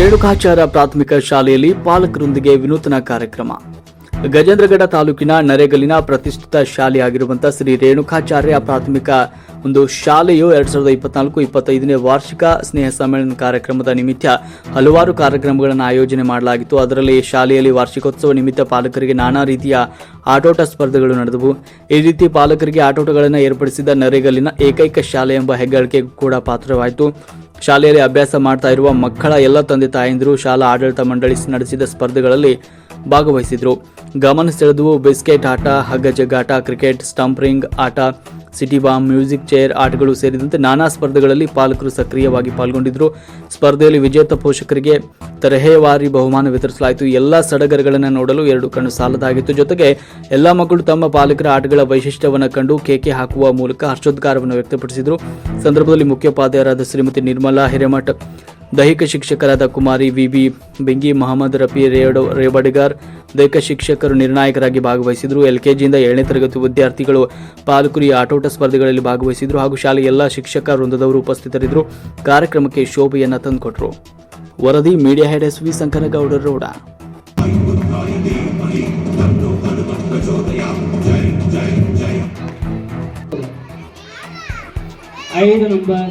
ರೇಣುಕಾಚಾರ್ಯ ಪ್ರಾಥಮಿಕ ಶಾಲೆಯಲ್ಲಿ ಪಾಲಕರೊಂದಿಗೆ ವಿನೂತನ ಕಾರ್ಯಕ್ರಮ. ಗಜೇಂದ್ರಗಡ ತಾಲೂಕಿನ ನರೇಗಲಿನ ಪ್ರತಿಷ್ಠಿತ ಶಾಲೆಯಾಗಿರುವಂತಹ ಶ್ರೀ ರೇಣುಕಾಚಾರ್ಯ ಪ್ರಾಥಮಿಕ ಒಂದು ಶಾಲೆಯು ಎರಡ್ ಸಾವಿರದ ಇಪ್ಪತ್ನಾಲ್ಕು, ಇಪ್ಪತ್ತೈದನೇ ವಾರ್ಷಿಕ ಸ್ನೇಹ ಸಮ್ಮೇಳನ ಕಾರ್ಯಕ್ರಮದ ನಿಮಿತ್ತ ಹಲವಾರು ಕಾರ್ಯಕ್ರಮಗಳನ್ನು ಆಯೋಜನೆ ಮಾಡಲಾಗಿತ್ತು. ಅದರಲ್ಲಿ ಶಾಲೆಯಲ್ಲಿ ವಾರ್ಷಿಕೋತ್ಸವ ನಿಮಿತ್ತ ಪಾಲಕರಿಗೆ ನಾನಾ ರೀತಿಯ ಆಟೋಟ ಸ್ಪರ್ಧೆಗಳು ನಡೆದವು. ಈ ರೀತಿ ಪಾಲಕರಿಗೆ ಆಟೋಟಗಳನ್ನು ಏರ್ಪಡಿಸಿದ ನರೇಗಲ್ಲಿನ ಏಕೈಕ ಶಾಲೆ ಎಂಬ ಹೆಗ್ಗಳಿಕೆ ಕೂಡ ಪಾತ್ರವಾಯಿತು. ಶಾಲೆಯಲ್ಲಿ ಅಭ್ಯಾಸ ಮಾಡ್ತಾ ಇರುವ ಮಕ್ಕಳ ಎಲ್ಲ ತಂದೆ ತಾಯಂದಿರು ಶಾಲಾ ಆಡಳಿತ ಮಂಡಳಿ ನಡೆಸಿದ ಸ್ಪರ್ಧೆಗಳಲ್ಲಿ ಭಾಗವಹಿಸಿದ್ರು. ಗಮನ ಸೆಳೆದು ಬಿಸ್ಕೆಟ್ ಆಟ, ಹಗ್ಗ ಜಗ್ಗಾಟ, ಕ್ರಿಕೆಟ್, ಸ್ಟಂಪ್ರಿಂಗ್ ಆಟ ಸಿಟಿ ಬಾಂಬ್, ಮ್ಯೂಸಿಕ್ ಚೇರ್, ಆಟಗಳು ಸೇರಿದಂತೆ ನಾನಾ ಸ್ಪರ್ಧೆಗಳಲ್ಲಿ ಪಾಲಕರು ಸಕ್ರಿಯವಾಗಿ ಪಾಲ್ಗೊಂಡಿದ್ದರು ಸ್ಪರ್ಧೆಯಲ್ಲಿ ವಿಜೇತ ಪೋಷಕರಿಗೆ ತರಹೇವಾರಿ ಬಹುಮಾನ ವಿತರಿಸಲಾಯಿತು. ಎಲ್ಲ ಸಡಗರಗಳನ್ನು ನೋಡಲು ಎರಡು ಕಣ್ಣು ಸಾಲದಾಗಿತ್ತು. ಜೊತೆಗೆ ಎಲ್ಲ ಮಕ್ಕಳು ತಮ್ಮ ಪಾಲಕರ ಆಟಗಳ ವೈಶಿಷ್ಟ್ಯವನ್ನು ಕಂಡು ಕೇಕೆ ಹಾಕುವ ಮೂಲಕ ಹರ್ಷೋದ್ಗಾರವನ್ನು ವ್ಯಕ್ತಪಡಿಸಿದರು. ಸಂದರ್ಭದಲ್ಲಿ ಮುಖ್ಯೋಪಾಧ್ಯಾಯರಾದ ಶ್ರೀಮತಿ ನಿರ್ಮಲಾ ಹಿರೇಮಠ್ ದೈಹಿಕ ಶಿಕ್ಷಕರಾದ ಕುಮಾರಿ ವಿಬಿ ಬೆಂಗಿ, ಮಹಮ್ಮದ್ ರಫಿ ರೇಡೋ ರೇಬಡಿಗಾರ್ ದೈಹಿಕ ಶಿಕ್ಷಕರು ನಿರ್ಣಾಯಕರಾಗಿ ಭಾಗವಹಿಸಿದರು. ಎಲ್ಕೆಜಿಯಿಂದ ಏಳನೇ ತರಗತಿ ವಿದ್ಯಾರ್ಥಿಗಳು ಪಾಲುಕುರಿ ಆಟೋಟ ಸ್ಪರ್ಧೆಗಳಲ್ಲಿ ಭಾಗವಹಿಸಿದರು ಹಾಗೂ ಶಾಲೆಯ ಎಲ್ಲ ಶಿಕ್ಷಕ ವೃಂದದವರು ಉಪಸ್ಥಿತರಿದ್ದರು. ಕಾರ್ಯಕ್ರಮಕ್ಕೆ ಶೋಭೆಯನ್ನು ತಂದುಕೊಟ್ರು. ವರದಿ media head S V Sankanagoudar Roda. ಐದು ನಂಬರ್